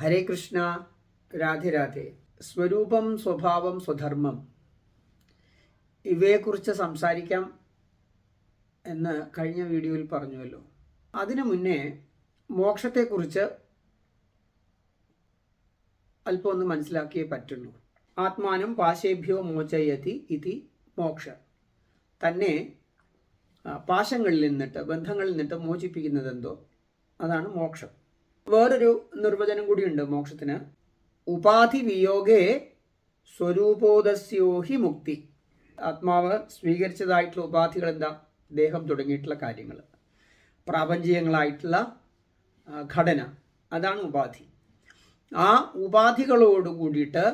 ഹരേ കൃഷ്ണ രാധേ രാധേ. സ്വരൂപം സ്വഭാവം സ്വധർമ്മം. ഇവയെക്കുറിച്ച് സംസാരിക്കാം എന്ന് കഴിഞ്ഞ വീഡിയോയിൽ പറഞ്ഞുവല്ലോ. അതിനു മുന്നേ മോക്ഷത്തെക്കുറിച്ച് അല്പം ഒന്ന് മനസ്സിലാക്കിയേ പറ്റുള്ളൂ. ആത്മാനം പാശേഭ്യോ മോചയതി ഇതി മോക്ഷ. തന്നെ പാശങ്ങളിൽ നിന്നിട്ട് ബന്ധങ്ങളിൽ നിന്നിട്ട് മോചിപ്പിക്കുന്നതെന്തോ? അതാണ് മോക്ഷം. വേറൊരു നിർവചനം കൂടിയുണ്ട് മോക്ഷത്തിന്. ഉപാധി വിയോഗേ സ്വരൂപോദസ്യോഹി മുക്തി. ആത്മാവ് സ്വീകരിച്ചതായിട്ടുള്ള ഉപാധികൾ എന്താ ദേഹം തുടങ്ങിയിട്ടുള്ള കാര്യങ്ങൾ പ്രാപഞ്ചികങ്ങളായിട്ടുള്ള ഘടന. അതാണ് ഉപാധി. ആ ഉപാധികളോട് കൂടിയിട്ട്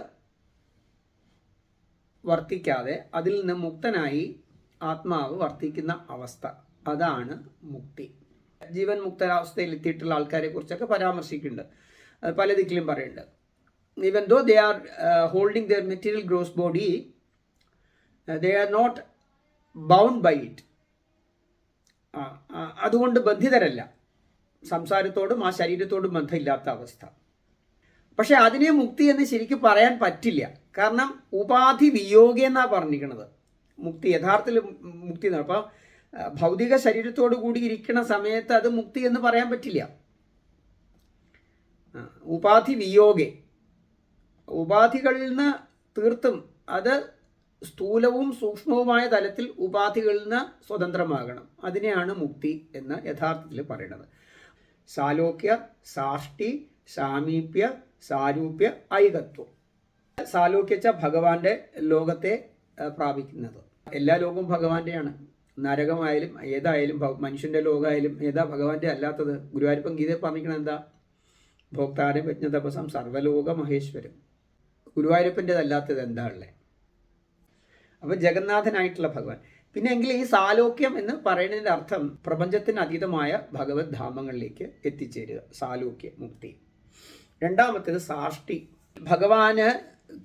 വർത്തിക്കാതെ അതിൽ നിന്ന് മുക്തനായി ആത്മാവ് വർത്തിക്കുന്ന അവസ്ഥ. അതാണ് മുക്തി. ജീവൻ മുക്തരാവസ്ഥയിൽ എത്തിയിട്ടുള്ള ആൾക്കാരെ കുറിച്ചൊക്കെ പരാമർശിക്കുന്നുണ്ട്. പല ദിക്കിലും പറയുന്നുണ്ട്. Even though they are holding their material gross body they are not bound by it അതുകൊണ്ട് ബന്ധിതരല്ല. സംസാരത്തോടും ആ ശരീരത്തോടും ബന്ധമില്ലാത്ത അവസ്ഥ. പക്ഷെ അതിനെ മുക്തി എന്ന് ശരിക്കും പറയാൻ പറ്റില്ല. കാരണം ഉപാധി വിയോഗ എന്നാണ് പറഞ്ഞിരിക്കുന്നത് മുക്തി യഥാർത്ഥത്തിൽ മുക്തി എന്ന് അപ്പം ഭൗതിക ശരീരത്തോടു കൂടി ഇരിക്കുന്ന സമയത്ത് അത് മുക്തി എന്ന് പറയാൻ പറ്റില്ല. ഉപാധി വിയോഗെ. ഉപാധികളിൽ നിന്ന് തീർത്തും അത് സ്ഥൂലവും സൂക്ഷ്മവുമായ തലത്തിൽ ഉപാധികളിൽ നിന്ന് സ്വതന്ത്രമാകണം. അതിനെയാണ് മുക്തി എന്ന് യഥാർത്ഥത്തിൽ പറയുന്നത് സാലോക്യ സാഷ്ടി സാമീപ്യ സാരൂപ്യ ഐകത്വം. സാലോക്യച്ച ഭഗവാന്റെ ലോകത്തെ പ്രാപിക്കുന്നത്. എല്ലാ ലോകവും ഭഗവാന്റെയാണ്. നരകമായാലും ഏതായാലും മനുഷ്യന്റെ ലോകമായാലും ഏതാ ഭഗവാന്റെ അല്ലാത്തത്? ഗുരുവായൂരപ്പം ഗീതയെ പറഞ്ഞിരിക്കണം എന്താ? ഭോക്താരെ യജ്ഞതപസം സർവലോക മഹേശ്വരം. ഗുരുവായൂരപ്പന്റെതല്ലാത്തത് എന്താ ഉള്ളത് അപ്പോൾ ജഗന്നാഥനായിട്ടുള്ള ഭഗവാൻ. പിന്നെ എങ്കിൽ ഈ സാലോക്യം എന്ന് പറയുന്നതിന്റെ അർത്ഥം പ്രപഞ്ചത്തിന് അതീതമായ ഭഗവത് ധാമങ്ങളിലേക്ക് എത്തിച്ചേരുക. സാലോക്യ മുക്തി. രണ്ടാമത്തേത് സാഷ്ടി. ഭഗവാന്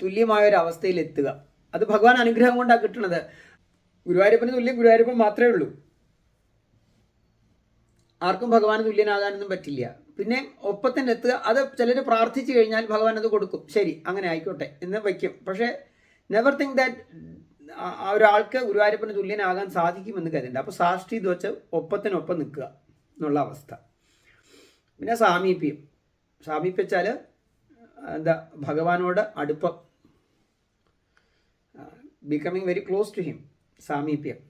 തുല്യമായ ഒരു അവസ്ഥയിൽ എത്തുക അത് ഭഗവാൻ അനുഗ്രഹം കൊണ്ടാണ് കിട്ടുന്നത് ഗുരുവായൂരപ്പന് തുല്യം ഗുരുവായൂരപ്പൻ മാത്രമേ ഉള്ളൂ. ആർക്കും ഭഗവാന് തുല്യനാകാനൊന്നും പറ്റില്ല. പിന്നെ ഒപ്പത്തിന് എത്തുക അത് ചിലർ പ്രാർത്ഥിച്ചു കഴിഞ്ഞാൽ ഭഗവാൻ അത് കൊടുക്കും. ശരി അങ്ങനെ ആയിക്കോട്ടെ എന്ന് വയ്ക്കും. പക്ഷേ നെവർ തിങ്ക് ദാറ്റ് ഒരാൾക്ക് ഗുരുവായൂരപ്പന് തുല്യനാകാൻ സാധിക്കുമെന്ന് കരുതുന്നുണ്ട് അപ്പോൾ സാഷ്ടി ഇത് വെച്ച് ഒപ്പത്തിനൊപ്പം നിൽക്കുക എന്നുള്ള അവസ്ഥ. പിന്നെ സാമീപ്യം. സാമീപ്യച്ചാൽ എന്താ ഭഗവാനോട് അടുപ്പം. Becoming very close to him സാമീപ്യം.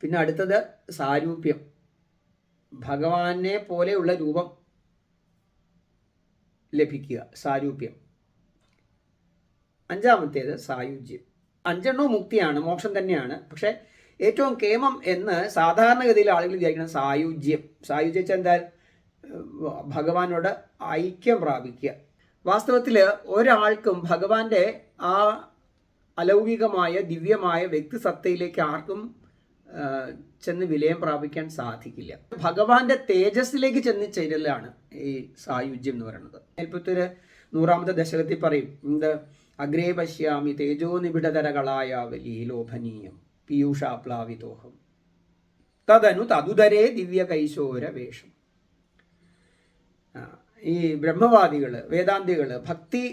പിന്നെ അടുത്തത് സാരൂപ്യം. ഭഗവാനെ പോലെയുള്ള രൂപം ലഭിക്കുക സാരൂപ്യം. അഞ്ചാമത്തേത് സായുജ്യം. അഞ്ചെണ്ണവും മുക്തിയാണ് മോക്ഷം തന്നെയാണ്. പക്ഷേ ഏറ്റവും കേമം എന്ന് സാധാരണഗതിയിൽ ആളുകൾ വിചാരിക്കുന്ന സായുജ്യം. സായുജ്യം വെച്ചാൽ എന്താ ഭഗവാനോട് ഐക്യം പ്രാപിക്കുക. വാസ്തവത്തിൽ ഒരാൾക്കും ഭഗവാന്റെ ആ അലൗകികമായ ദിവ്യമായ വ്യക്തിസത്തയിലേക്ക് ആർക്കും ചെന്ന് വിലയം പ്രാപിക്കാൻ സാധിക്കില്ല. ഭഗവാന്റെ തേജസ്സിലേക്ക് ചെന്ന് ചേരലാണ് ഈ സായുജ്യം എന്ന് പറയുന്നത്. അല്പത്തൊരു നൂറാമത്തെ ദശകത്തിൽ പറയും എന്ത് അഗ്രേ പശ്യാമി തേജോ നിബിഡതരകളായ വലിയ ലോഭനീയം പീയൂഷാപ്ലാവിതോഹം തദനു തതുതരേ ദിവ്യ കൈശോര വേഷം ഈ ബ്രഹ്മവാദികൾ വേദാന്തികൾ ഭക്തി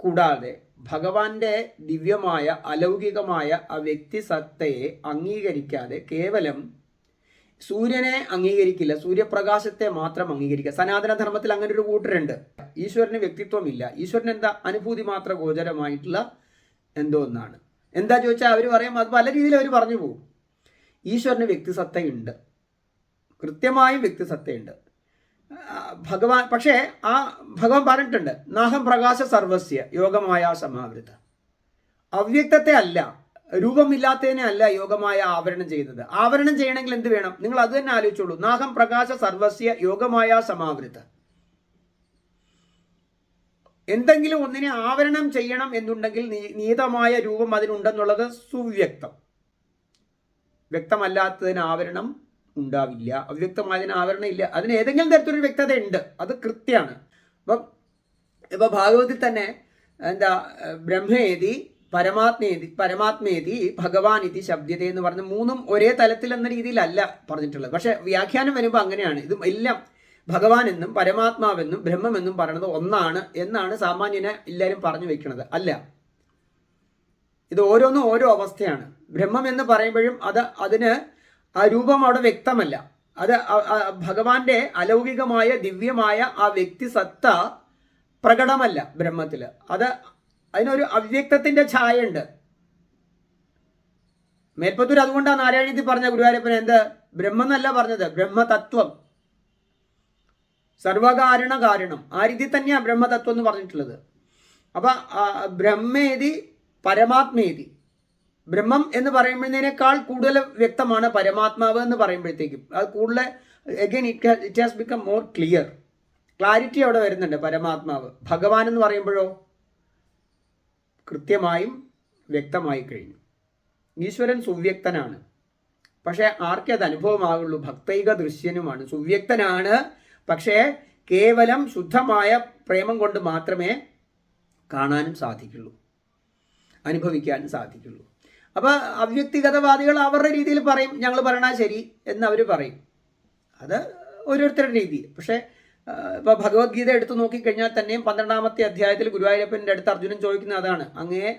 കൂടാതെ ഭഗവാന്റെ ദിവ്യമായ അലൗകികമായ ആ വ്യക്തിസത്തയെ അംഗീകരിക്കാതെ കേവലം സൂര്യനെ അംഗീകരിക്കില്ല സൂര്യപ്രകാശത്തെ മാത്രം അംഗീകരിക്കുക. സനാതനധർമ്മത്തിൽ അങ്ങനെ ഒരു കൂട്ടരുണ്ട്. ഈശ്വരന് വ്യക്തിത്വമില്ല. ഈശ്വരൻ എന്താ അനുഭൂതി മാത്രം ഗോചരമായിട്ടുള്ള എന്തോ ഒന്നാണ്. എന്താ ചോദിച്ചാൽ അവർ പറയും അത് പല രീതിയിൽ അവർ പറഞ്ഞു പോകും. ഈശ്വരന് വ്യക്തിസത്തയുണ്ട്. കൃത്യമായും വ്യക്തിസത്തയുണ്ട്. ഭഗവാൻ പക്ഷേ ആ ഭഗവാൻ പറഞ്ഞിട്ടുണ്ട് നാഹം പ്രകാശ സർവസ്യ യോഗമായ സമാവൃത. അവ്യക്തത്തെ അല്ല രൂപമില്ലാത്തതിനെ അല്ല യോഗമായ ആവരണം ചെയ്യുന്നത്. ആവരണം ചെയ്യണമെങ്കിൽ എന്ത് വേണം? നിങ്ങൾ അത് തന്നെ ആലോചിച്ചോളൂ. നാഹം പ്രകാശ സർവസ്യ യോഗമായ സമാവൃത. എന്തെങ്കിലും ഒന്നിനെ ആവരണം ചെയ്യണം എന്നുണ്ടെങ്കിൽ നീതമായ രൂപം അതിനുണ്ടെന്നുള്ളത് സുവ്യക്തം. വ്യക്തമല്ലാത്തതിന് ആവരണം ഉണ്ടാവില്ല. അവ്യക്തമായ ആവരണം ഇല്ല. അതിന് ഏതെങ്കിലും തരത്തിലൊരു വ്യക്തത ഉണ്ട്. അത് കൃത്യമാണ്. അപ്പം ഇപ്പൊ ഭാഗവതത്തിൽ തന്നെ എന്താ ബ്രഹ്മേതി പരമാത്മേതി പരമാത്മേതി ഭഗവാൻ ഇതി ശബ്ദത എന്ന് പറഞ്ഞ മൂന്നും ഒരേ തലത്തിൽ എന്ന രീതിയിലല്ല പറഞ്ഞിട്ടുള്ളത്. പക്ഷെ വ്യാഖ്യാനം വരുമ്പോൾ അങ്ങനെയാണ്. ഇത് എല്ലാം ഭഗവാൻ എന്നും പരമാത്മാവെന്നും ബ്രഹ്മമെന്നും പറയുന്നത് ഒന്നാണ് എന്നാണ് സാമാന്യനെ എല്ലാവരും പറഞ്ഞു വെക്കുന്നത് അല്ല. ഇത് ഓരോന്നും ഓരോ അവസ്ഥയാണ്. ബ്രഹ്മം എന്ന് പറയുമ്പോഴും അത് അതിന് ആ രൂപം അവിടെ വ്യക്തമല്ല. അത് ഭഗവാന്റെ അലൗകികമായ ദിവ്യമായ ആ വ്യക്തി സത്ത പ്രകടമല്ല ബ്രഹ്മത്തിൽ അത് അതിനൊരു അവ്യക്തത്തിന്റെ ഛായ ഉണ്ട് മേൽപ്പത്തൂർ അതുകൊണ്ടാണ് നാരായണീതി പറഞ്ഞ ഗുരുവായൂരപ്പൻ എന്ത്? ബ്രഹ്മെന്നല്ല പറഞ്ഞത്. ബ്രഹ്മതത്വം. സർവകാരണ കാരണം. ആ രീതി തന്നെയാണ് ബ്രഹ്മതത്വം എന്ന് പറഞ്ഞിട്ടുള്ളത്. അപ്പൊ ബ്രഹ്മേതി പരമാത്മേതി. ബ്രഹ്മം എന്ന് പറയുമ്പോഴതിനേക്കാൾ കൂടുതൽ വ്യക്തമാണ് പരമാത്മാവ് എന്ന് പറയുമ്പോഴത്തേക്കും. അത് കൂടുതൽ again it it has become more clear clarity അവിടെ വരുന്നുണ്ട് പരമാത്മാവ്. ഭഗവാൻ എന്ന് പറയുമ്പോഴോ? കൃത്യമായും വ്യക്തമായി കഴിഞ്ഞു. ഈശ്വരൻ സുവ്യക്തനാണ്. പക്ഷേ ആർക്കേ അത് അനുഭവമാകുള്ളൂ? ഭക്തൈക ദൃശ്യനുമാണ്. സുവ്യക്തനാണ് പക്ഷേ കേവലം ശുദ്ധമായ പ്രേമം കൊണ്ട് മാത്രമേ കാണാനും സാധിക്കുള്ളൂ. അനുഭവിക്കാനും സാധിക്കുള്ളൂ. അപ്പോൾ അവ്യക്തിഗതവാദികൾ അവരുടെ രീതിയിൽ പറയും ഞങ്ങൾ പറയണ ശരി എന്ന് അവർ പറയും. അത് ഓരോരുത്തരുടെ രീതി. പക്ഷേ ഇപ്പോൾ ഭഗവത്ഗീത എടുത്തു നോക്കിക്കഴിഞ്ഞാൽ തന്നെയും പന്ത്രണ്ടാമത്തെ അധ്യായത്തിൽ ഗുരുവായൂരപ്പന്റെ അടുത്ത് അർജുനൻ ചോദിക്കുന്ന അതാണ്. അങ്ങേ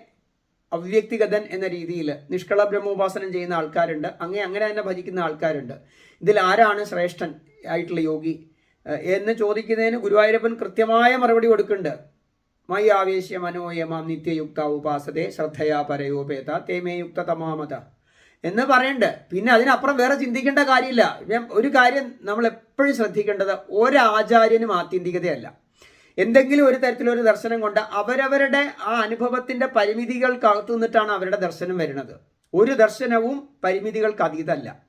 അവ്യക്തിഗതൻ എന്ന രീതിയിൽ നിഷ്കള ബ്രഹ്മോപാസനം ചെയ്യുന്ന ആൾക്കാരുണ്ട്. അങ്ങേ അങ്ങനെ തന്നെ ഭജിക്കുന്ന ആൾക്കാരുണ്ട്. ഇതിൽ ആരാണ് ശ്രേഷ്ഠൻ ആയിട്ടുള്ള യോഗി? എന്ന് ചോദിക്കുന്നതിന് ഗുരുവായൂരപ്പൻ കൃത്യമായ മറുപടി കൊടുക്കുന്നുണ്ട്. മൈ ആവേശ്യ മനോയമാം നിത്യയുക്ത ഉപാസതേ ശ്രദ്ധയാ പരയോപേത തേമേ യുക്ത തമാമത എന്ന് പറയണ്ട്. പിന്നെ അതിനപ്പുറം വേറെ ചിന്തിക്കേണ്ട കാര്യമില്ല. ഒരു കാര്യം നമ്മൾ എപ്പോഴും ശ്രദ്ധിക്കേണ്ടത് ഒരാചാര്യനും ആത്യന്തികതയല്ല. എന്തെങ്കിലും ഒരു തരത്തിലൊരു ദർശനം കൊണ്ട് അവരവരുടെ ആ അനുഭവത്തിന്റെ പരിമിതികൾക്കകത്തു നിന്നിട്ടാണ് അവരുടെ ദർശനം വരുന്നത്. ഒരു ദർശനവും പരിമിതികൾക്ക് അതീതല്ല.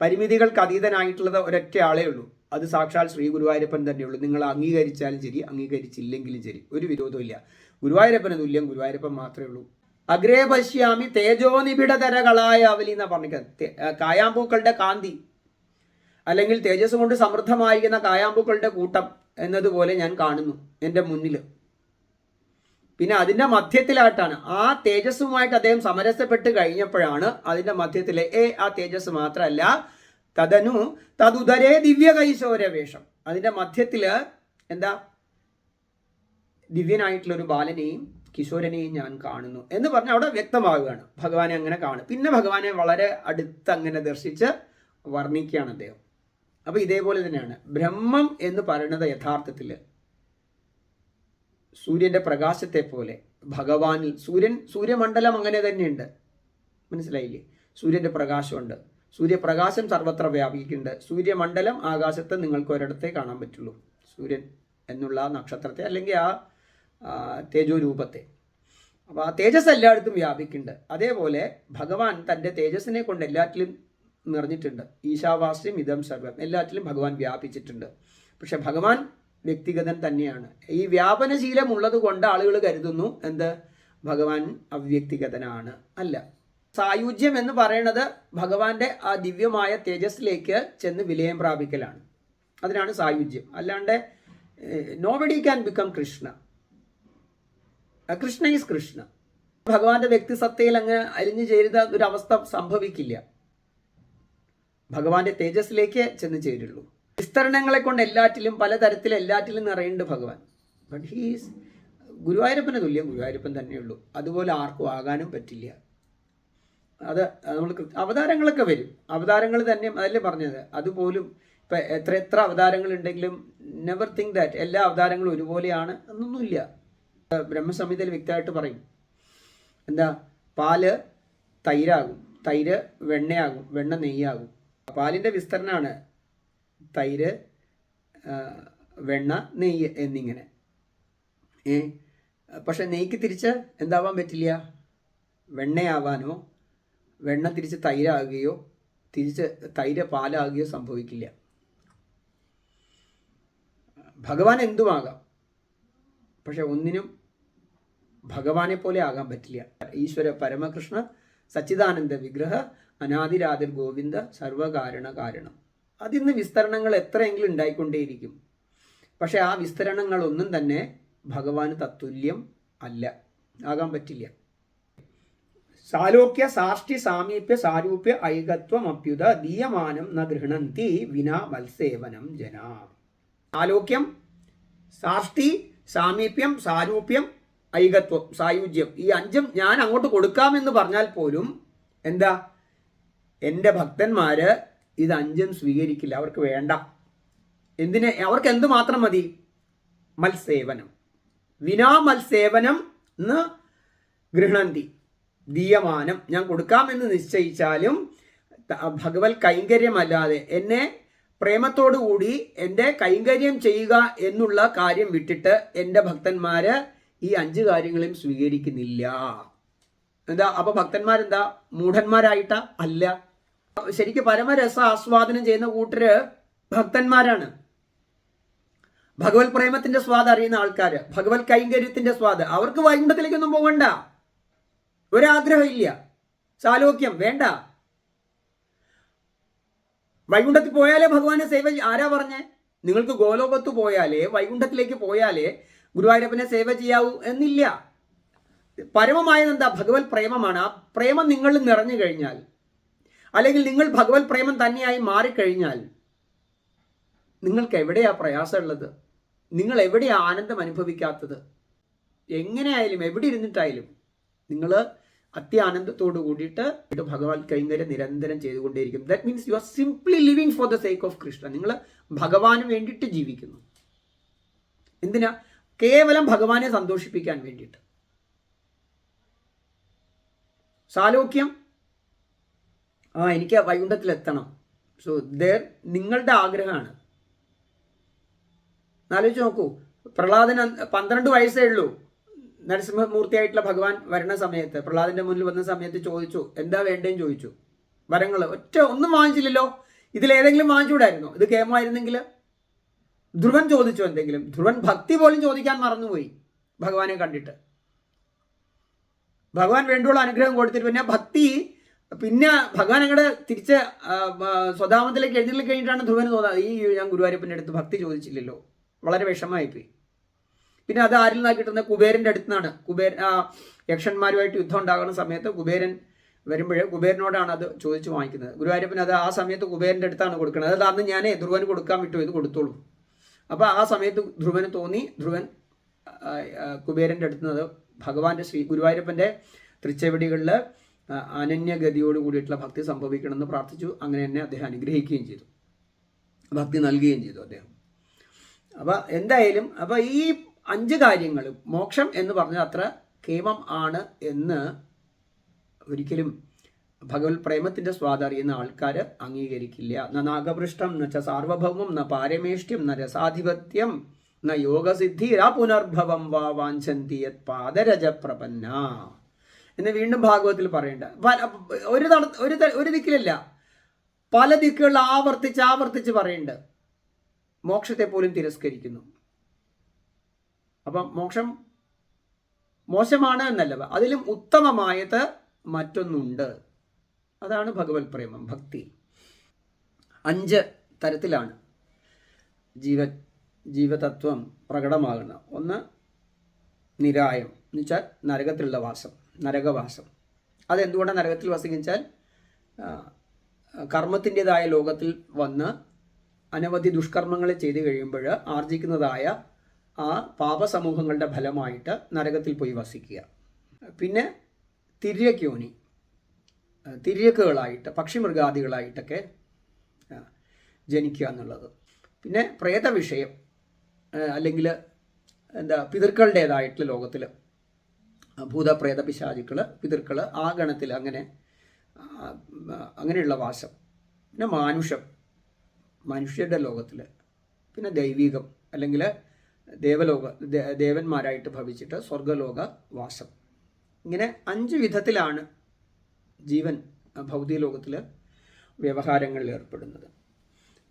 പരിമിതികൾക്ക് അതീതനായിട്ടുള്ളത് ഒരൊറ്റ ആളേ ഉള്ളൂ. അത് സാക്ഷാൽ ശ്രീ ഗുരുവായൂരപ്പൻ തന്നെയുള്ളൂ. നിങ്ങൾ അംഗീകരിച്ചാലും ശരി അംഗീകരിച്ചില്ലെങ്കിലും ശരി. ഒരു വിരോധമില്ല ഗുരുവായൂരപ്പന് തുല്യം ഗുരുവായൂരപ്പൻ മാത്രമേ ഉള്ളൂ. അഗ്രേ പശ്യാമി തേജോനിബിഡതരകളായ അവലി എന്നാ പറഞ്ഞിരിക്കുന്നത്. കായാമ്പൂക്കളുടെ കാന്തി. അല്ലെങ്കിൽ തേജസ് കൊണ്ട് സമൃദ്ധമായിരിക്കുന്ന കായാമ്പൂക്കളുടെ കൂട്ടം എന്നതുപോലെ ഞാൻ കാണുന്നു എന്റെ മുന്നിൽ. പിന്നെ അതിന്റെ മധ്യത്തിലായിട്ടാണ് ആ തേജസ്സുമായിട്ട് അദ്ദേഹം സമരസപ്പെട്ട് കഴിഞ്ഞപ്പോഴാണ് അതിന്റെ മധ്യത്തിലെ ഏ ആ തേജസ് മാത്രമല്ല തദനു തതുദരേ ദിവ്യ കൈശോര വേഷം അതിന്റെ മധ്യത്തിൽ എന്താ? ദിവ്യനായിട്ടുള്ള ഒരു ബാലനെയും കിശോരനെയും ഞാൻ കാണുന്നു എന്ന് പറഞ്ഞ് അവിടെ വ്യക്തമാവുകയാണ്. ഭഗവാനെ അങ്ങനെ കാണും. പിന്നെ ഭഗവാനെ വളരെ അടുത്ത് അങ്ങനെ ദർശിച്ച് വർണിക്കുകയാണ് അദ്ദേഹം. അപ്പോൾ ഇതേപോലെ തന്നെയാണ്. ബ്രഹ്മം എന്ന് പറയുന്നത് യഥാർത്ഥത്തിൽ സൂര്യന്റെ പ്രകാശത്തെ പോലെ ഭഗവാനിൽ സൂര്യൻ സൂര്യമണ്ഡലം അങ്ങനെ തന്നെയുണ്ട്. മനസ്സിലായില്ലേ? സൂര്യന്റെ പ്രകാശമുണ്ട്. സൂര്യപ്രകാശം സർവത്ര വ്യാപിക്കുന്നുണ്ട്. സൂര്യമണ്ഡലം ആകാശത്ത് നിങ്ങൾക്ക് ഒരിടത്തേ കാണാൻ പറ്റുള്ളൂ. സൂര്യൻ എന്നുള്ള നക്ഷത്രത്തെ അല്ലെങ്കിൽ ആ തേജോരൂപത്തെ. അപ്പോൾ ആ തേജസ് എല്ലായിടത്തും വ്യാപിക്കുന്നുണ്ട്. അതേപോലെ ഭഗവാൻ തന്റെ തേജസ്സിനെ കൊണ്ട് എല്ലാറ്റിലും നിറഞ്ഞിട്ടുണ്ട്. ഈശാവാസ്യം ഇതം സർവം എല്ലാറ്റിലും ഭഗവാൻ വ്യാപിച്ചിട്ടുണ്ട്. പക്ഷെ ഭഗവാൻ വ്യക്തിഗതൻ തന്നെയാണ്. ഈ വ്യാപനശീലം ഉള്ളത് കൊണ്ട് ആളുകൾ കരുതുന്നു എന്ത്? ഭഗവാൻ അവ്യക്തിഗതനാണ്. അല്ല. സായുജ്യം എന്ന് പറയുന്നത് ഭഗവാന്റെ ആ ദിവ്യമായ തേജസ്സിലേക്ക് ചെന്ന് വിലയം പ്രാപിക്കലാണ്. അതിനാണ് സായുജ്യം. അല്ലാണ്ട് nobody can become Krishna. Krishna is Krishna. ഭഗവാന്റെ വ്യക്തിസത്തയിൽ അങ്ങ് അലിഞ്ഞു ചേരുന്ന ഒരു അവസ്ഥ സംഭവിക്കില്ല. ഭഗവാന്റെ തേജസ്സിലേക്ക് ചെന്ന് ചേരുള്ളൂ. വിസ്തരണങ്ങളെ കൊണ്ട് എല്ലാറ്റിലും പലതരത്തിൽ എല്ലാറ്റിലും നിറയുന്നുണ്ട് ഭഗവാൻ. ബട്ട് ഹീസ് ഗുരുവായൂരപ്പന് തുല്യം ഗുരുവായൂരപ്പൻ തന്നെയുള്ളൂ. അതുപോലെ ആർക്കും ആകാനും പറ്റില്ല. അത് നമ്മൾ അവതാരങ്ങളൊക്കെ വരും. അവതാരങ്ങൾ തന്നെ അതല്ലേ പറഞ്ഞത്? അതുപോലും ഇപ്പം എത്ര എത്ര അവതാരങ്ങൾ ഉണ്ടെങ്കിലും നെവർ തിങ്ക് ദാറ്റ് എല്ലാ അവതാരങ്ങളും ഒരുപോലെയാണ് എന്നൊന്നുമില്ല. ബ്രഹ്മസംഹിതയിൽ വ്യക്തമായിട്ട് പറയും. എന്താ? പാൽ തൈരാകും. തൈര് വെണ്ണയാകും. വെണ്ണ നെയ്യാകും. പാലിന്റെ വിസ്തരണമാണ് തൈര് വെണ്ണ നെയ്യ് എന്നിങ്ങനെ. ഏ? പക്ഷെ നെയ്ക്ക് തിരിച്ച് എന്താവാൻ പറ്റില്ല? വെണ്ണയാവാനോ വെണ്ണ തിരിച്ച് തൈരാകുകയോ തിരിച്ച് തൈര് പാലാകുകയോ സംഭവിക്കില്ല. ഭഗവാൻ എന്തുമാകാം? പക്ഷെ ഒന്നിനും ഭഗവാനെ പോലെ ആകാൻ പറ്റില്ല. ഈശ്വര പരമകൃഷ്ണ സച്ചിദാനന്ദ വിഗ്രഹ അനാദിരാതിർ ഗോവിന്ദ സർവകാരണ കാരണം. അതിന്ന് വിസ്തരണങ്ങൾ എത്രയെങ്കിലും ഉണ്ടായിക്കൊണ്ടേയിരിക്കും. പക്ഷെ ആ വിസ്തരണങ്ങളൊന്നും തന്നെ ഭഗവാന് തത്തുല്യം അല്ല. ആകാൻ പറ്റില്ല. സാലോക്യ സാഷ്ടി സാമീപ്യ സാരൂപ്യ ഐകത്വം അപ്യുത ദീയമാനം ന ഗൃഹണന്തി വിനാ മത്സേവനം ജന. സാലോക്യം സാഷ്ടി സാമീപ്യം സാരൂപ്യം ഐകത്വം സായുജ്യം. ഈ അഞ്ചും ഞാൻ അങ്ങോട്ട് കൊടുക്കാമെന്ന് പറഞ്ഞാൽ പോലും എന്താ? എന്റെ ഭക്തന്മാര് ഇത് അഞ്ചും സ്വീകരിക്കില്ല. അവർക്ക് വേണ്ട. എന്തിന്? അവർക്ക് എന്ത് മാത്രം മതി? മത്സേവനം. വിനാ മത്സേവനം എന്ന് ഗൃഹണന്തി. ദീയമാനം ഞാൻ കൊടുക്കാമെന്ന് നിശ്ചയിച്ചാലും ഭഗവത് കൈങ്കര്യമല്ലാതെ എന്നെ പ്രേമത്തോടുകൂടി എന്റെ കൈങ്കര്യം ചെയ്യുക എന്നുള്ള കാര്യം വിട്ടിട്ട് എന്റെ ഭക്തന്മാര് ഈ അഞ്ച് കാര്യങ്ങളെയും സ്വീകരിക്കുന്നില്ല. എന്താ? അപ്പൊ ഭക്തന്മാരെന്താ? മൂഢന്മാരായിട്ടാ? അല്ല. ശരിക്കും പരമരസ ആസ്വാദനം ചെയ്യുന്ന കൂട്ടര് ഭക്തന്മാരാണ്. ഭഗവത് പ്രേമത്തിന്റെ സ്വാദ് അറിയുന്ന ആൾക്കാര് ഭഗവത് കൈങ്കര്യത്തിന്റെ സ്വാദ്. അവർക്ക് വൈകുണ്ഠത്തിലേക്കൊന്നും പോകണ്ട. ഒരാഗ്രഹമില്ല. സാലോക്യം വേണ്ട. വൈകുണ്ഠത്തിൽ പോയാലേ ഭഗവാനെ സേവ ആരാ പറഞ്ഞേ? നിങ്ങൾക്ക് ഗോലോകത്ത് പോയാലേ വൈകുണ്ഠത്തിലേക്ക് പോയാലേ ഗുരുവായൂരപ്പനെ സേവ ചെയ്യാവൂ എന്നില്ല. പരമമായത് എന്താ ഭഗവത് പ്രേമമാണ്. ആ പ്രേമം നിങ്ങളിൽ നിറഞ്ഞു കഴിഞ്ഞാൽ അല്ലെങ്കിൽ നിങ്ങൾ ഭഗവത് പ്രേമം തന്നെയായി മാറിക്കഴിഞ്ഞാൽ നിങ്ങൾക്ക് എവിടെയാ പ്രയാസമുള്ളത്? നിങ്ങൾ എവിടെയാ ആനന്ദം അനുഭവിക്കാത്തത്? എങ്ങനെയായാലും എവിടെ ഇരുന്നിട്ടായാലും നിങ്ങൾ അത്യാനന്ദത്തോട് കൂടിയിട്ട് ഇത് ഭഗവാൻ കൈങ്കര്യം നിരന്തരം ചെയ്തുകൊണ്ടേയിരിക്കും that means you are simply living for the sake of Krishna നിങ്ങൾ ഭഗവാന് വേണ്ടിയിട്ട് ജീവിക്കുന്നു. എന്തിനാ? കേവലം ഭഗവാനെ സന്തോഷിപ്പിക്കാൻ വേണ്ടിയിട്ട്. സാലോക്യം? ആ എനിക്ക് വൈകുണ്ഠത്തിൽ എത്തണം സോ ദർ നിങ്ങളുടെ ആഗ്രഹമാണ്. ആലോചിച്ച് നോക്കൂ. പ്രഹ്ലാദന് പന്ത്രണ്ട് വയസ്സേ ഉള്ളൂ. നരസിംഹമൂർത്തിയായിട്ടുള്ള ഭഗവാൻ വരണ സമയത്ത് പ്രഹ്ലാദിന്റെ മുന്നിൽ വന്ന സമയത്ത് ചോദിച്ചു എന്താ വേണ്ടേന്ന് ചോദിച്ചു? വരങ്ങൾ ഒറ്റ ഒന്നും വാങ്ങിച്ചില്ലല്ലോ. ഇതിലേതെങ്കിലും വാങ്ങിച്ചുകൂടായിരുന്നോ? ഇത് കേമായിരുന്നെങ്കിൽ? ധ്രുവൻ ചോദിച്ചു എന്തെങ്കിലും. ധ്രുവൻ ഭക്തി പോലും ചോദിക്കാൻ മറന്നുപോയി ഭഗവാനെ കണ്ടിട്ട്. ഭഗവാൻ വേണ്ടിയുള്ള അനുഗ്രഹം കൊടുത്തിട്ട് പിന്നെ ഭക്തി പിന്നെ ഭഗവാൻ അങ്ങോട്ട് തിരിച്ച് സ്വതാമത്തിലേക്ക് എഴുന്നള്ളി കഴിഞ്ഞിട്ടാണ് ധ്രുവന് തോന്നുന്നത് ഈ ഞാൻ ഗുരുവായൂരപ്പന്റെ അടുത്ത് ഭക്തി ചോദിച്ചില്ലല്ലോ. വളരെ വിഷമമായിപ്പോയി. പിന്നെ അത് ആരിൽ നിന്നാണ് കിട്ടുന്നത്? കുബേരന്റെ അടുത്തു നിന്നാണ് കുബേര ആ, യക്ഷന്മാരുമായിട്ട് യുദ്ധം ഉണ്ടാകുന്ന സമയത്ത് കുബേരൻ വരുമ്പോൾ കുബേരനോടാണ് അത് ചോദിച്ചു വാങ്ങിക്കുന്നത്. ഗുരുവായൂരപ്പൻ അത് ആ സമയത്ത് കുബേരന്റെ അടുത്താണ് കൊടുക്കുന്നത്. അത് അന്ന് ഞാനേ ധ്രുവന് കൊടുക്കാൻ വിട്ടു ഇത് കൊടുത്തോളൂ. അപ്പോൾ ആ സമയത്ത് ധ്രുവന് തോന്നി ധ്രുവൻ കുബേരന്റെ അടുത്ത് നിന്ന് അത് ഭഗവാന്റെ ശ്രീ ഗുരുവായൂരപ്പന്റെ തൃച്ചെവിടികളിൽ അനന്യഗതിയോട് കൂടിയിട്ടുള്ള ഭക്തി സംഭവിക്കണമെന്ന് പ്രാർത്ഥിച്ചു. അങ്ങനെ തന്നെ അദ്ദേഹം അനുഗ്രഹിക്കുകയും ചെയ്തു. ഭക്തി നൽകുകയും ചെയ്തു അദ്ദേഹം. അപ്പോൾ എന്തായാലും അപ്പോൾ ഈ അഞ്ച് കാര്യങ്ങളും. മോക്ഷം എന്ന് പറഞ്ഞാൽ അത്ര കേമം ആണ് എന്ന് ഒരിക്കലും ഭഗവത് പ്രേമത്തിന്റെ സ്വാദറിയുന്ന ആൾക്കാർ അംഗീകരിക്കില്ല. ന നാഗപൃഷ്ടം ന ച സാർവഭൗമം ന പാരമേഷ്ട്യം ന രസാധിപത്യം ന യോഗസിദ്ധി ര പുനർഭവം വാ വാഞ്ചന്തി യത് പാദരജ പ്രപന്ന. എന്ന് വീണ്ടും ഭാഗവത്തിൽ പറയേണ്ട. ഒരു ഒരു ഒരു ദിക്കിലല്ല. പല ദിക്കുകളിൽ ആവർത്തിച്ച് ആവർത്തിച്ച് പറയുന്നുണ്ട് മോക്ഷത്തെ പോലും തിരസ്കരിക്കുന്നു. അപ്പം മോക്ഷം മോശമാണ് എന്നല്ല. അതിലും ഉത്തമമായത് മറ്റൊന്നുണ്ട്. അതാണ് ഭഗവത് പ്രേമം ഭക്തി. അഞ്ച് തരത്തിലാണ് ജീവ ജീവതത്വം പ്രകടമാകുന്നത്. ഒന്ന് നിരായം. എന്ന് വെച്ചാൽ നരകത്തിലുള്ള വാസം നരകവാസം. അതെന്തുകൊണ്ടാണ് നരകത്തിൽ വസിച്ചാൽ കർമ്മത്തിന്റെതായ ലോകത്തിൽ വന്ന് അനവധി ദുഷ്കർമ്മങ്ങൾ ചെയ്തു കഴിയുമ്പോൾ ആർജിക്കുന്നതായ ആ പാപസമൂഹങ്ങളുടെ ഫലമായിട്ട് നരകത്തിൽ പോയി വസിക്കുക. പിന്നെ തിര്യക്യോനി തിര്യക്കുകളായിട്ട് പക്ഷിമൃഗാദികളായിട്ടൊക്കെ ജനിക്കുക എന്നുള്ളത്. പിന്നെ പ്രേതവിഷയം അല്ലെങ്കിൽ എന്താ പിതൃക്കളുടേതായിട്ടുള്ള ലോകത്തിൽ ഭൂതപ്രേത പിശാചുക്കൾ പിതൃക്കൾ ആ ഗണത്തിൽ അങ്ങനെ അങ്ങനെയുള്ള വാസം. പിന്നെ മാനുഷം മനുഷ്യരുടെ ലോകത്തിൽ പിന്നെ ദൈവികം അല്ലെങ്കിൽ ദേവലോക ദേവന്മാരായിട്ട് ഭവിച്ചിട്ട് സ്വർഗലോക വാസം. ഇങ്ങനെ അഞ്ച് വിധത്തിലാണ് ജീവൻ ഭൗതിക ലോകത്തിൽ വ്യവഹാരങ്ങളിൽ ഏർപ്പെടുന്നത്.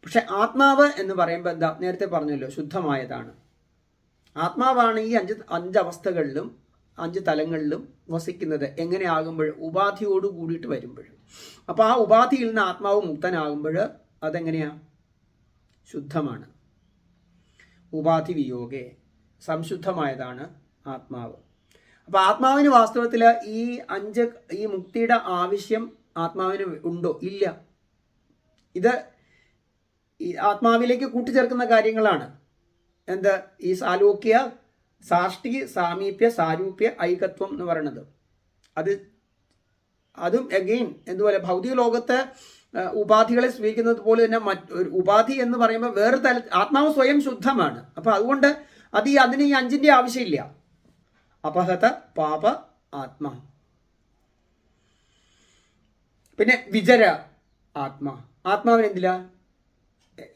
പക്ഷെ ആത്മാവ് എന്ന് പറയുമ്പോൾ എന്താ? നേരത്തെ പറഞ്ഞല്ലോ ശുദ്ധമായതാണ്. ആത്മാവാണ് ഈ അഞ്ച് അഞ്ച് അവസ്ഥകളിലും അഞ്ച് തലങ്ങളിലും വസിക്കുന്നത് എങ്ങനെയാകുമ്പോൾ? ഉപാധിയോട് കൂടിയിട്ട് വരുമ്പോൾ. അപ്പോൾ ആ ഉപാധിയിൽ നിന്ന് ആത്മാവ് മുക്തനാകുമ്പോൾ അതെങ്ങനെയാണ് ശുദ്ധമാണ്. ഉപാധി വിയോഗേ സംശുദ്ധമായതാണ് ആത്മാവ്. അപ്പോൾ ആത്മാവിന് വാസ്തവത്തിൽ ഈ അഞ്ച് ഈ മുക്തിയുടെ ആവശ്യം ആത്മാവിന് ഉണ്ടോ? ഇല്ല. ഇത് ആത്മാവിലേക്ക് കൂട്ടിച്ചേർക്കുന്ന കാര്യങ്ങളാണ്. എന്ത്? ഈ സാലോക്യ സാഷ്ടി സാമീപ്യ സാരൂപ്യ ഐകത്വം എന്ന് പറയുന്നത്. അത് അതും എഗെയിൻ എന്തുപോലെ ഭൗതിക ലോകത്ത് ഉപാധികളെ സ്വീകരിക്കുന്നത് പോലെ തന്നെ മറ്റൊരു ഉപാധി എന്ന് പറയുമ്പോൾ വേറെ തല ആത്മാവ് സ്വയം ശുദ്ധമാണ്. അപ്പോൾ അതുകൊണ്ട് അത് ഈ അതിന് ഈ അഞ്ചിന്റെ ആവശ്യമില്ല. അപഹത പാപ ആത്മ. പിന്നെ വിജര ആത്മ. ആത്മാവിന് എന്തില്ല?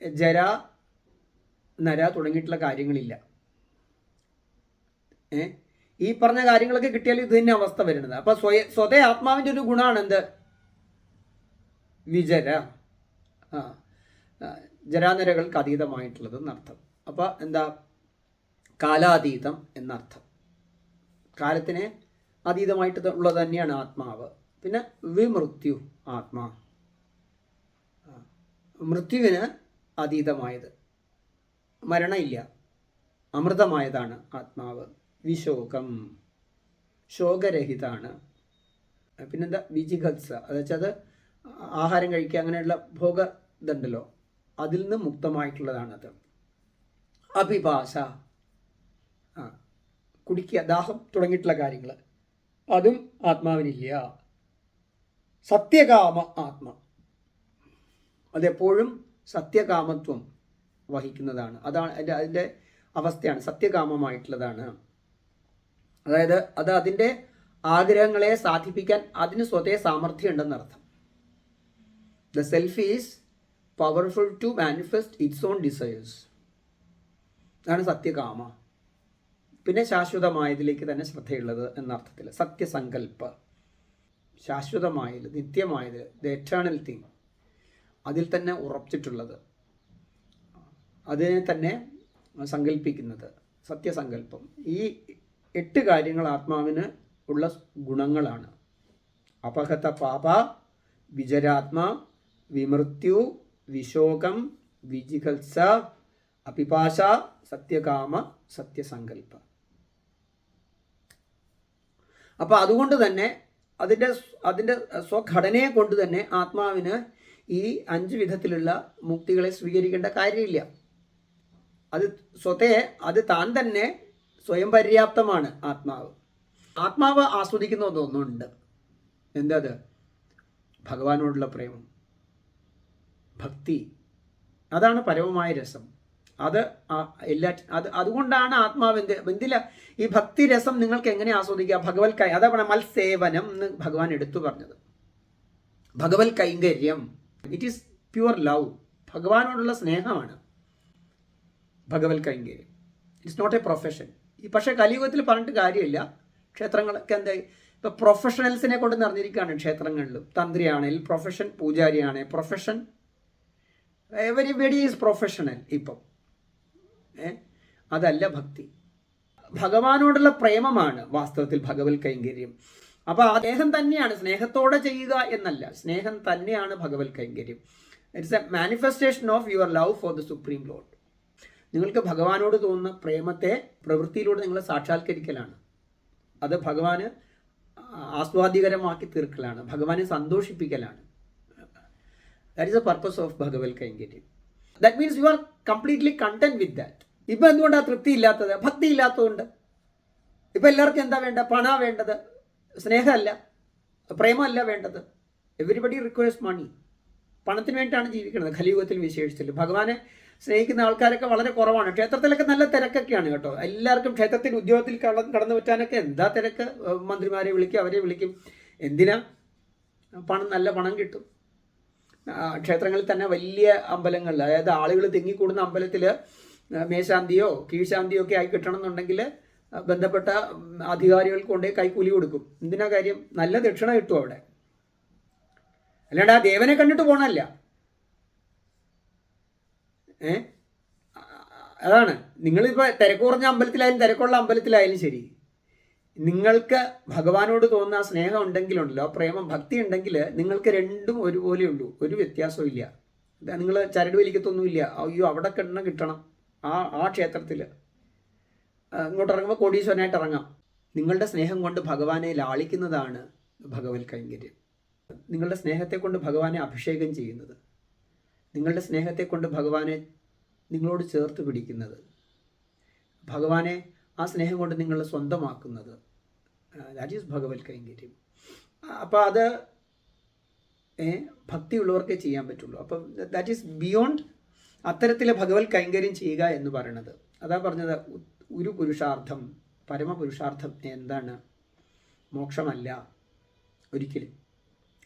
ജര നര തുടങ്ങിയിട്ടുള്ള കാര്യങ്ങളില്ല. ഏ? ഈ പറഞ്ഞ കാര്യങ്ങളൊക്കെ കിട്ടിയാൽ ഇത് തന്നെ അവസ്ഥ വരുന്നത്. അപ്പൊ സ്വയ സ്വതേ ആത്മാവിന്റെ ഒരു ഗുണമാണ് എന്ത് വിജര ആ ജരാനരകൾക്ക് അതീതമായിട്ടുള്ളത് എന്നർത്ഥം. അപ്പോൾ എന്താ? കാലാതീതം എന്നർത്ഥം. കാലത്തിന് അതീതമായിട്ട് ഉള്ളത് തന്നെയാണ് ആത്മാവ്. പിന്നെ വിമൃത്യു ആത്മാ. മൃത്യുവിന് അതീതമായത്. മരണമില്ല. അമൃതമായതാണ് ആത്മാവ്. വിശോകം. ശോകരഹിതാണ്. പിന്നെന്താ? വിജിഗത്സ അതെച്ചാൽ അത് ആഹാരം കഴിക്കുക അങ്ങനെയുള്ള ഭോഗ ഇതുണ്ടല്ലോ അതിൽ നിന്ന് മുക്തമായിട്ടുള്ളതാണത്. അഭിഭാഷ. ആ കുടിക്കുക ദാഹം തുടങ്ങിയിട്ടുള്ള കാര്യങ്ങൾ. അതും ആത്മാവിനില്ല. സത്യകാമ ആത്മ. അതെപ്പോഴും സത്യകാമത്വം വഹിക്കുന്നതാണ്. അതാണ് അതിന്റെ അതിന്റെ അവസ്ഥയാണ്. സത്യകാമമായിട്ടുള്ളതാണ്. അതായത് അത് അതിന്റെ ആഗ്രഹങ്ങളെ സാധിപ്പിക്കാൻ അതിന് സ്വതേ സാമർഥ്യം ഉണ്ടെന്നർത്ഥം the self is powerful to manifest its own desires അതാണ് സത്യകാമ. പിന്നെ ശാശ്വതമായതിലേക്ക് തന്നെ ശ്രദ്ധയുള്ളത് എന്നർത്ഥത്തിൽ സത്യസങ്കല്പ ശാശ്വതമായത് നിത്യമായത് ദ എറ്റേണൽ തിങ് അതിൽ തന്നെ ഉറപ്പിച്ചിട്ടുള്ളത്. അതിനെ തന്നെ സങ്കല്പിക്കുന്നത് സത്യസങ്കല്പം ഈ എട്ട് കാര്യങ്ങൾ ആത്മാവിന് ഉള്ള ഗുണങ്ങളാണ്. അപഹത പാപ വിജരാത്മ വിമൃത്യു വിശോകം വിജിഗത്സ അപിപാശ സത്യകാമ സത്യസങ്കല്പ അപ്പോൾ അതുകൊണ്ട് തന്നെ അതിന്റെ അതിന്റെ സ്വഘടനയെ കൊണ്ട് തന്നെ ആത്മാവിന് ഈ അഞ്ച് വിധത്തിലുള്ള മുക്തികളെ സ്വീകരിക്കേണ്ട കാര്യമില്ല. അത് സ്വതേ അത് താൻ തന്നെ സ്വയം പര്യാപ്തമാണ് ആത്മാവ്. ആത്മാവ് ആസ്വദിക്കുന്ന ഒന്നുണ്ട് എന്താ അത്? ഭഗവാനോടുള്ള പ്രേമം. ഭക്തി. അതാണ് പരമമായ രസം. അത് എല്ലാ അത് അതുകൊണ്ടാണ് ആത്മാവ് എന്ത് എന്തില്ല ഈ ഭക്തി രസം നിങ്ങൾക്ക് എങ്ങനെ ആസ്വദിക്കുക ഭഗവത് കൈ അതാ പറഞ്ഞ മത്സേവനം എന്ന് ഭഗവാൻ എടുത്തു പറഞ്ഞത്. ഭഗവത് കൈങ്കര്യം. ഇറ്റ് ഈസ് പ്യുവർ ലവ് ഭഗവാനോടുള്ള സ്നേഹമാണ് ഭഗവത് കൈങ്കര്യം. ഇറ്റ്സ് നോട്ട് എ പ്രൊഫഷൻ ഈ പക്ഷേ കലിയുഗത്തിൽ പറഞ്ഞിട്ട് കാര്യമില്ല. ക്ഷേത്രങ്ങളൊക്കെ എന്താ ഇപ്പൊ പ്രൊഫഷണൽസിനെ കൊണ്ട് നിറഞ്ഞിരിക്കുകയാണ് ക്ഷേത്രങ്ങളിലും. തന്ത്രിയാണെങ്കിൽ പ്രൊഫഷൻ പൂജാരിയാണ് പ്രൊഫഷൻ എവരിബഡി ഈസ് പ്രൊഫഷണൽ ഇപ്പം. അതല്ല ഭക്തി. ഭഗവാനോടുള്ള പ്രേമമാണ് വാസ്തവത്തിൽ ഭഗവത് കൈങ്കര്യം. അപ്പോൾ സ്നേഹം തന്നെയാണ്. സ്നേഹത്തോടെ ചെയ്യുക എന്നല്ല. സ്നേഹം തന്നെയാണ് ഭഗവത് കൈങ്കര്യം. It's a manifestation of your love for the supreme lord നിങ്ങൾക്ക് ഭഗവാനോട് തോന്നുന്ന പ്രേമത്തെ പ്രവൃത്തിയിലൂടെ നിങ്ങൾ സാക്ഷാത്കരിക്കലാണ്. അത് ഭഗവാന് ആസ്വാദികരമാക്കി തീർക്കലാണ്. ഭഗവാനെ സന്തോഷിപ്പിക്കലാണ്. That is the purpose of Bhagwat കൈങ്കര്യം that means you are completely content with that ഇപ്പം എന്തുകൊണ്ടാണ് തൃപ്തി ഇല്ലാത്തത്? ഭക്തി ഇല്ലാത്തതുകൊണ്ട്. ഇപ്പം എല്ലാവർക്കും എന്താ വേണ്ട പണ വേണ്ടത്? സ്നേഹമല്ല? പ്രേമമല്ല വേണ്ടത്? എവരിബഡി റിക്വയർസ് മണി പണത്തിന് വേണ്ടിയിട്ടാണ് ജീവിക്കുന്നത്. കലിയുഗത്തിൽ വിശേഷിച്ചില്ല ഭഗവാനെ സ്നേഹിക്കുന്ന ആൾക്കാരൊക്കെ വളരെ കുറവാണ്. ക്ഷേത്രത്തിലൊക്കെ നല്ല തിരക്കൊക്കെയാണ് കേട്ടോ. എല്ലാവർക്കും ക്ഷേത്രത്തിൽ ഉദ്യോഗത്തിൽ കട- കടന്നു പറ്റാനൊക്കെ എന്താ തിരക്ക്? മന്ത്രിമാരെ വിളിക്കും അവരെ വിളിക്കും. എന്തിനാ? പണം നല്ല പണം കിട്ടും. ക്ഷേത്രങ്ങളിൽ തന്നെ വലിയ അമ്പലങ്ങളിൽ അതായത് ആളുകൾ തിങ്ങിക്കൂടുന്ന അമ്പലത്തിൽ മേശാന്തിയോ കീഴ്ശാന്തിയോ ഒക്കെ ആയി കിട്ടണം എന്നുണ്ടെങ്കിൽ ബന്ധപ്പെട്ട അധികാരികൾ കൊണ്ടേ കൈക്കൂലി കൊടുക്കും. എന്തിനാ കാര്യം? നല്ല ദക്ഷിണ കിട്ടും അവിടെ. അല്ലാണ്ട് ആ ദേവനെ കണ്ടിട്ട് പോണല്ല ഏ? അതാണ്. നിങ്ങളിപ്പോൾ തിരക്ക് കുറഞ്ഞ അമ്പലത്തിലായാലും തിരക്കുള്ള അമ്പലത്തിലായാലും ശരി. നിങ്ങൾക്ക് ഭഗവാനോട് തോന്നുന്ന ആ സ്നേഹം ഉണ്ടെങ്കിലുണ്ടല്ലോ പ്രേമം ഭക്തി ഉണ്ടെങ്കിൽ നിങ്ങൾക്ക് രണ്ടും ഒരുപോലെ ഉള്ളൂ. ഒരു വ്യത്യാസവും ഇല്ല. നിങ്ങൾ ചരട് വലിക്കത്തൊന്നുമില്ല അയ്യോ അവിടെ കിട്ടണം കിട്ടണം. ആ ആ ക്ഷേത്രത്തിൽ ഇങ്ങോട്ട് ഇറങ്ങുമ്പോൾ കോടീശ്വരനായിട്ട് ഇറങ്ങാം. നിങ്ങളുടെ സ്നേഹം കൊണ്ട് ഭഗവാനെ ലാളിക്കുന്നതാണ് ഭഗവത് കൈങ്കര്യം. നിങ്ങളുടെ സ്നേഹത്തെ കൊണ്ട് ഭഗവാനെ അഭിഷേകം ചെയ്യുന്നത്. നിങ്ങളുടെ സ്നേഹത്തെ കൊണ്ട് ഭഗവാനെ നിങ്ങളോട് ചേർത്ത് പിടിക്കുന്നത്. ഭഗവാനെ ആ സ്നേഹം കൊണ്ട് നിങ്ങൾ സ്വന്തമാക്കുന്നത് ദാറ്റ് ഈസ് ഭഗവത് കൈങ്കര്യം അപ്പോൾ അത് ഭക്തിയുള്ളവർക്കേ ചെയ്യാൻ പറ്റുള്ളൂ. അപ്പം ദാറ്റ് ഈസ് ബിയോണ്ട് അത്തരത്തിലെ ഭഗവത് കൈങ്കര്യം ചെയ്യുക എന്ന് പറയുന്നത് അതാ പറഞ്ഞത് ഒരു പുരുഷാർത്ഥം പരമപുരുഷാർത്ഥം എന്താണ്? മോക്ഷമല്ല ഒരിക്കലും.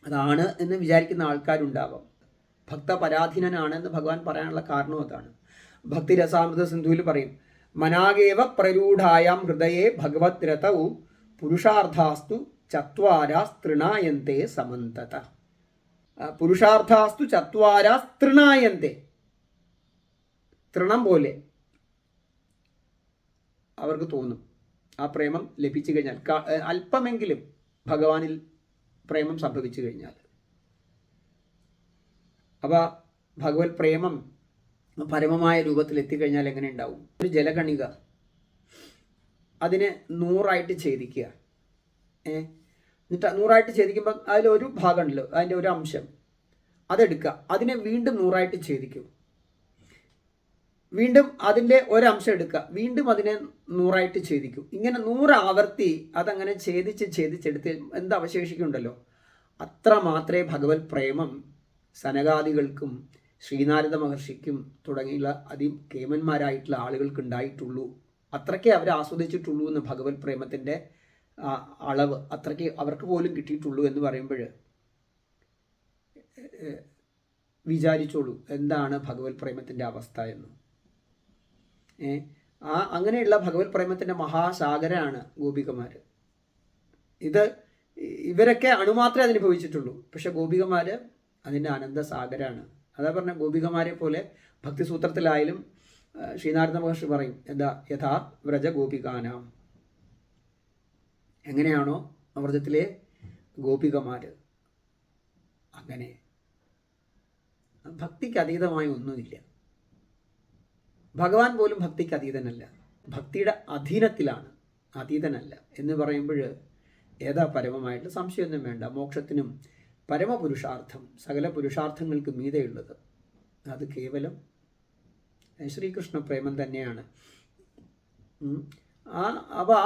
അതാണ് എന്ന് വിചാരിക്കുന്ന ആൾക്കാരുണ്ടാവാം. ഭക്തപരാധീനനാണെന്ന് ഭഗവാൻ പറയാനുള്ള കാരണവും അതാണ്. ഭക്തി രസാമൃത സിന്ധുവിൽ പറയും മനാഗേവ പ്രരൂഢായാം ഹൃദയേ ഭഗവത് രഥവും പുരുഷാർത്ഥാസ്തു ചത്വാരാസ്തൃണായന്തെ സമന്തത. പുരുഷാർത്ഥാസ്തു ചത്വാരാസ്തൃണായന്തെ. തൃണം പോലെ അവർക്ക് തോന്നും. ആ പ്രേമം ലഭിച്ചു കഴിഞ്ഞാൽ അല്പമെങ്കിലും ഭഗവാനിൽ പ്രേമം സംഭവിച്ചു കഴിഞ്ഞാൽ. അപ്പോൾ ഭഗവത് പ്രേമം പരമമായ രൂപത്തിൽ എത്തിക്കഴിഞ്ഞാൽ എങ്ങനെ ഉണ്ടാവും? ഒരു ജലകണിക. അതിനെ നൂറായിട്ട് ഛേദിക്കുക. ഏ? എന്നിട്ട് നൂറായിട്ട് ഛേദിക്കുമ്പോൾ അതിലൊരു ഭാഗം ഉണ്ടല്ലോ അതിന്റെ ഒരു അംശം. അതെടുക്കുക. അതിനെ വീണ്ടും നൂറായിട്ട് ഛേദിക്കും. വീണ്ടും അതിന്റെ ഒരംശം എടുക്കുക. വീണ്ടും അതിനെ നൂറായിട്ട് ഛേദിക്കും. ഇങ്ങനെ നൂറ് ആവർത്തി അതങ്ങനെ ഛേദിച്ച് ഛേദിച്ചെടുത്ത് എന്ത് അവശേഷിക്കുന്നുണ്ടല്ലോ? അത്ര മാത്രമേ ഭഗവത് പ്രേമം സനകാദികൾക്കും ശ്രീനാരദ മഹർഷിക്കും തുടങ്ങിയുള്ള അതികേമന്മാരായിട്ടുള്ള ആളുകൾക്ക് ഉണ്ടായിട്ടുള്ളൂ അത്രയ്ക്കേ അവർ ആസ്വദിച്ചിട്ടുള്ളൂ എന്ന് ഭഗവത് പ്രേമത്തിന്റെ അളവ് അത്രയ്ക്ക് അവർക്ക് പോലും കിട്ടിയിട്ടുള്ളൂ എന്ന് പറയുമ്പോൾ വിചാരിച്ചോളൂ എന്താണ് ഭഗവത് പ്രേമത്തിന്റെ അവസ്ഥ എന്ന്. ആ അങ്ങനെയുള്ള ഭഗവത് പ്രേമത്തിന്റെ മഹാസാഗരമാണ് ഗോപികമാർ. ഇത് ഇവരൊക്കെ അണുമാത്രമേ അനുഭവിച്ചിട്ടുള്ളൂ പക്ഷെ ഗോപികമാർ അതിന്റെ ആനന്ദസാഗരമാണ് അതാ പറഞ്ഞ ഗോപികമാരെ പോലെ ഭക്തിസൂത്രത്തിലായാലും ശ്രീനാരദ മഹർഷി പറയും എന്താ യഥാ വ്രജ ഗോപികാനാം. എങ്ങനെയാണോ വ്രജത്തിലെ ഗോപികമാർ അങ്ങനെ. ഭക്തിക്ക് അതീതമായി ഒന്നുമില്ല. ഭഗവാൻ പോലും ഭക്തിക്ക് അതീതനല്ല. ഭക്തിയുടെ അധീനത്തിലാണ് അതീതനല്ല എന്ന് പറയുമ്പോൾ ഏതാ പരമമായിട്ട് സംശയമൊന്നും വേണ്ട. മോക്ഷത്തിനും പരമപുരുഷാർത്ഥം സകല പുരുഷാർത്ഥങ്ങൾക്ക് മീതെയുള്ളത്. അത് കേവലം ശ്രീകൃഷ്ണ പ്രേമം തന്നെയാണ് ആ ആ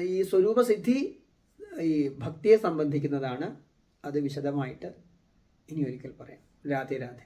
ഈ സ്വരൂപസിദ്ധി ഈ ഭക്തിയെ സംബന്ധിക്കുന്നതാണ് അത് വിശദമായിട്ട് ഇനി ഒരിക്കൽ പറയാം. രാധേ രാധേ.